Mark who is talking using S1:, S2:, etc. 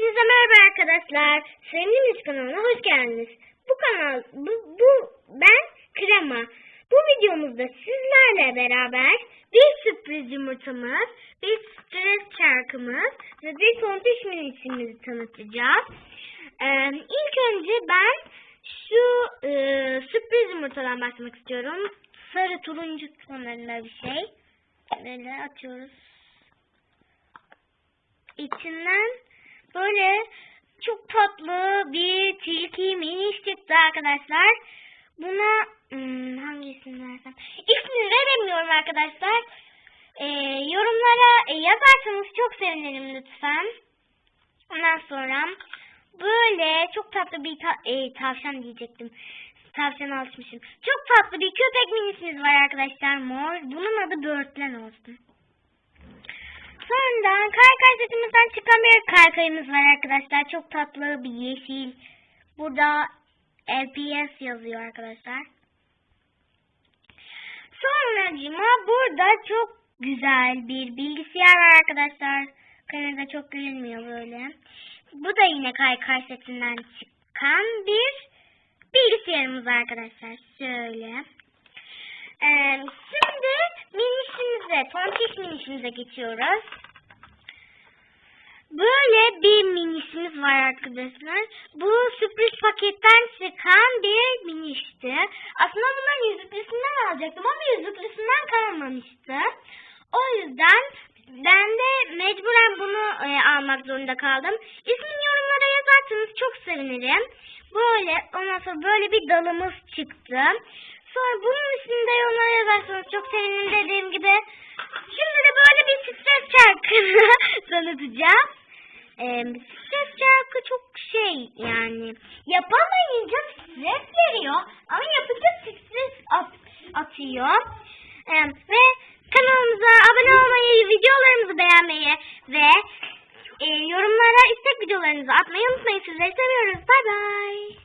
S1: Hepinize merhaba arkadaşlar. Sevimli kanalına hoş geldiniz. Bu kanal, bu, bu ben Krema. Bu videomuzda sizlerle beraber bir sürpriz yumurtamız, bir stres çarkımız ve bir tontiş minisimizi tanıtacağız. Ee, ilk önce ben şu e, sürpriz yumurtadan başlamak istiyorum. Sarı turuncu tonlarında bir şey. Böyle atıyoruz. İçinden böyle çok tatlı bir tilki miniş çıktı arkadaşlar. Buna hmm, hangisini versem? İsmini veremiyorum arkadaşlar. Ee, yorumlara e, yazarsanız çok sevinirim lütfen. Ondan sonra böyle çok tatlı bir ta- e, tavşan diyecektim. Tavşan alışmışım. Çok tatlı bir köpek minisimiz var arkadaşlar mor. Bunun adı Börtlen olsun. Sonra kaykay setimizden çıkan bir kaykayımız var arkadaşlar. Çok tatlı bir yeşil. Burada LPS yazıyor arkadaşlar. Sonracıma burada çok güzel bir bilgisayar var arkadaşlar. Kamerada çok görünmüyor böyle. Bu da yine kaykay setinden çıkan bir bilgisayarımız arkadaşlar. Şöyle. Ee, şimdi minişimize, tontiş minişimize geçiyoruz. Böyle bir minişimiz var arkadaşlar. Bu sürpriz paketten çıkan bir minişti. Aslında bunların yüzüklüsünden alacaktım ama yüzüklüsünden kalmamıştı. O yüzden ben de mecburen bunu e, almak zorunda kaldım. İsmini yorumlara yazarsanız çok sevinirim. Böyle ondan sonra böyle bir dalımız çıktı. Sonra bunun ismini de yorumlara yazarsanız çok sevinirim dediğim gibi. Şimdi de böyle bir stres çarkını tanıtacağım. Ee, stres çarkı çok şey yani yapamayınca stres veriyor ama yapınca stres at, atıyor. Ee, ve kanalımıza abone olmayı, videolarımızı beğenmeyi ve e, yorumlara istek videolarınızı atmayı unutmayın. Sizleri seviyoruz. Bay bay.